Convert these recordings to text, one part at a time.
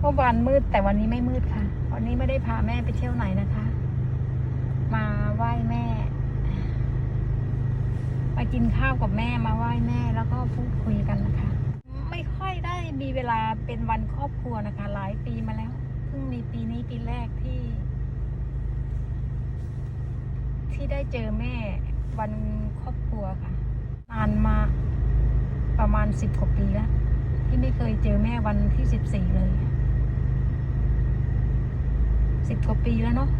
เมื่อวานมืดแต่วันนี้ไม่มืดค่ะ วันนี้ไม่ได้พาแม่ไปเที่ยวไหนนะคะ มาไหว้แม่ มากินข้าวกับแม่มาไหว้แม่แล้วก็พูดคุยกันนะคะ ไม่ค่อยได้มีเวลาเป็นวันครอบครัวนะคะ หลายปีมาแล้วเพิ่งมีปีนี้ปีแรกที่ ที่ได้เจอแม่วันครอบครัวค่ะ นานมาประมาณสิบกว่าปีแล้ว ที่ไม่เคยเจอแม่วันที่สิบสี่เลย สิบกว่าปีแล้วเนาะ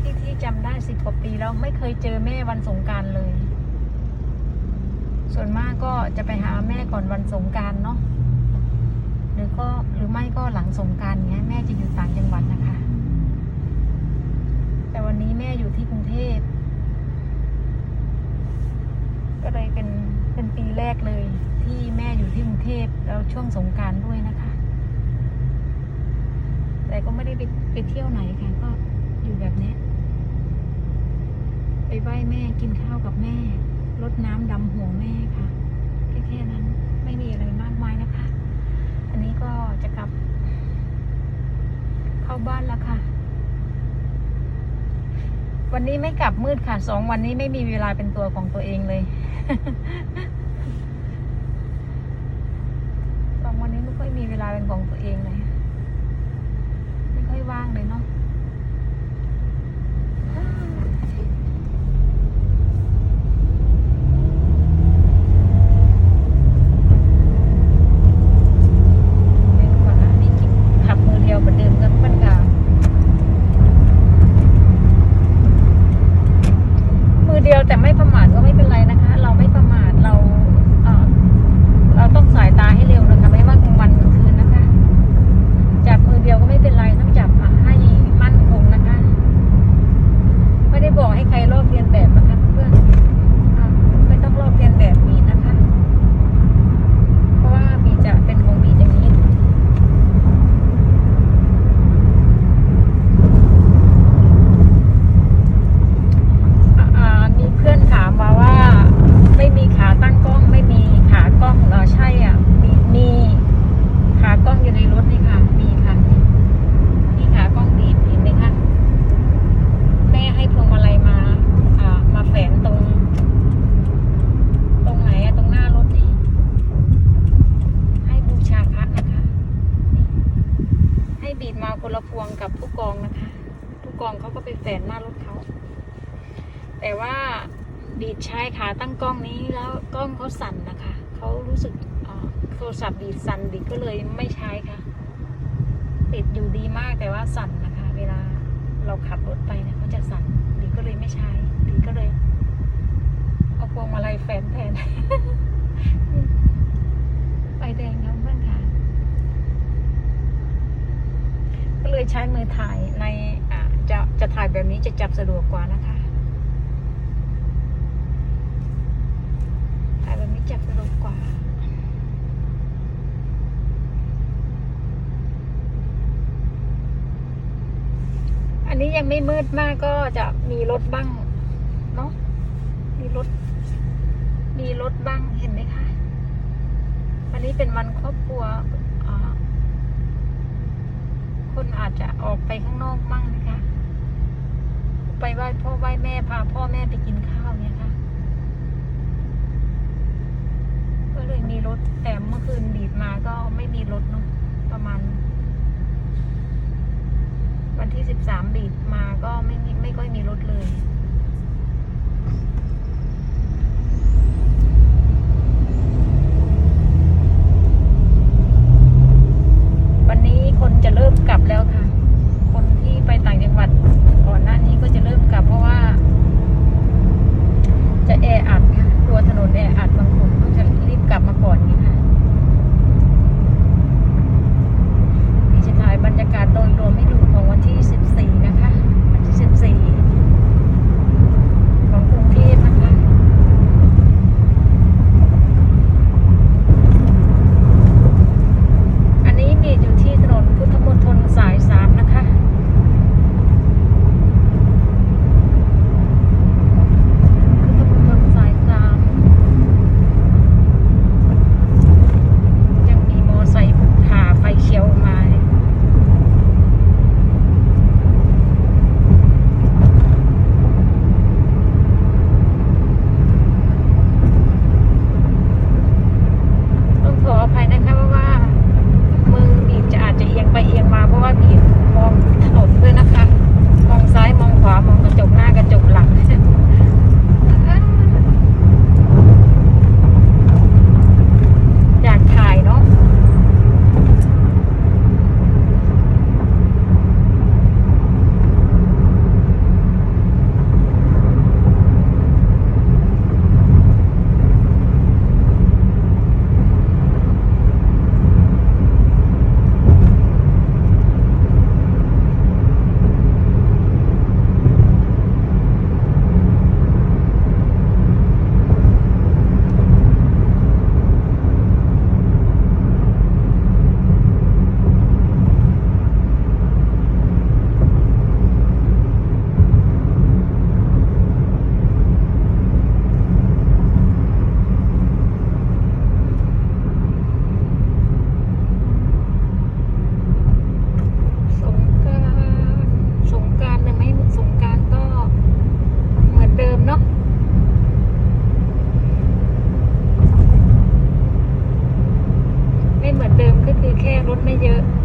ที่ที่จำได้สิบกว่าปีแล้วไม่เคยเจอแม่วันสงการเลย ส่วนมากก็จะไปหาแม่ก่อนวันสงการเนาะหรือก็หรือไม่ก็หลังสงการเงี้ยแม่จะอยู่ต่างจังหวัดนะคะ แต่วันนี้แม่อยู่ที่กรุงเทพก็เลยเป็นเป็นปีแรกเลยที่แม่อยู่ที่กรุงเทพแล้วช่วงสงการด้วยนะคะ แต่ก็ไม่ได้ไปไปเที่ยวไหนค่ะ ก็อยู่แบบนี้ ไปไหว้แม่กินข้าวกับแม่รดน้ำดำหัวแม่ค่ะแค่แค่นั้นไม่มีอะไรมากมายนะคะ อันนี้ก็จะกลับ เข้าบ้านแล้วค่ะ วันนี้ไม่กลับมืดค่ะสองวันนี้ไม่มีเวลาเป็นตัวของตัวเองเลย สองวันนี้ไม่ค่อยมีเวลาเป็นของตัวเองเลย ไม่ค่อยว่างเลยเนาะเว้นก่อนนะนี่ขับมือเดียวเหมือนเดิมกับเพื่อนกา มือเดียวแต่ไม่ประมาทก็ไม่เป็นไรนะคะ เราไม่ประมาทเราเอ่อเราต้องสายตาให้เร็วนะคะ ไม่ว่ากลางวันกลางคืนนะคะ จับมือเดียวก็ไม่เป็นไรต้องจับให้มั่นคงนะคะ ไม่ได้บอกให้ใครลอกเรียนแบบนะคะเพื่อนอ่าไม่ต้องลอกเรียนแบบบีนะคะ เพราะว่าบีจะเป็นของบีอย่างนี้ อ่ามีเพื่อนถามมาว่า ไม่มีขาตั้งกล้อง ไม่มีขากล้องเออใช่อะ มีมีขากล้องอยู่ในรถนี่ค่ะ มีค่ะนี่มีขากล้องดีดเห็นไหมคะแม่ให้พวงมาลัยมา อ่า มาแฝนตรง ตรงไหนอะตรงหน้ารถนี่ ให้บูชาพระนะคะนี่ให้บีดมาคนละพวงกับผู้กองนะคะ ผู้กองเขาก็ไปแฝนหน้ารถเขา แต่ว่าบีดใช้ขาตั้งกล้องนี้แล้วกล้องเขาสั่นนะคะเขารู้สึกโทรศัพท์บีดสั่นบีดก็เลยไม่ใช้ค่ะ ติดอยู่ดีมากแต่ว่าสั่นนะคะ เวลาเราขับรถไปเนี่ยเขาจะสั่นบีก็เลยไม่ใช้บีก็เลยเอาพวงมาลัยแฟนแทนไฟแดงแล้วเพื่อนค่ะก็เลยใช้มือถ่ายในจะจะถ่ายแบบนี้จะจับสะดวกกว่านะคะ ถ่ายแบบนี้ จับสะดวกกว่าอันนี้ยังไม่มืดมากก็จะมีรถบ้าง เนาะมีรถ มีรถบ้างเห็นไหมคะวันนี้เป็นวันครอบครัวคนอาจจะออกไปข้างนอกบ้างนะคะ ไปไหว้พ่อไหว้แม่พาพ่อแม่ไปกินข้าวเนี่ยค่ะ ก็เลยมีร ถ แต่เมื่อคืนบีบมาก็ไม่มีรถเนาะประมาณ วันที่สิบสามบีบมาก็ไม่มีไม่ค่อยมีรถเลย 大丈。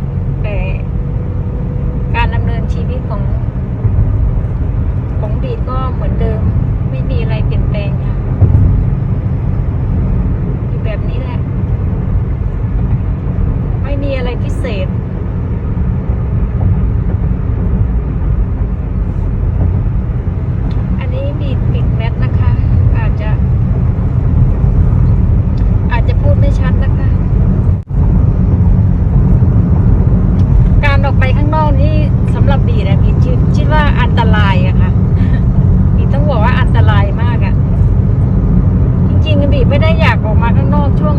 มาข้างนอกช่วง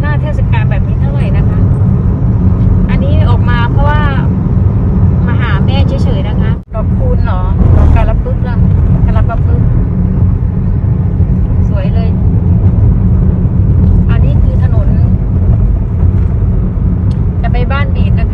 หน้าเทศกาลแบบนี้เท่าไหร่นะคะ อันนี้ออกมาเพราะว่ามาหาแม่เฉยๆนะคะ ดอกคูณเหรอ ดอกกาลปึ๊กละกาลปึ๊กสวยเลย อันนี้คือถนน จะไปบ้านเดชนะคะ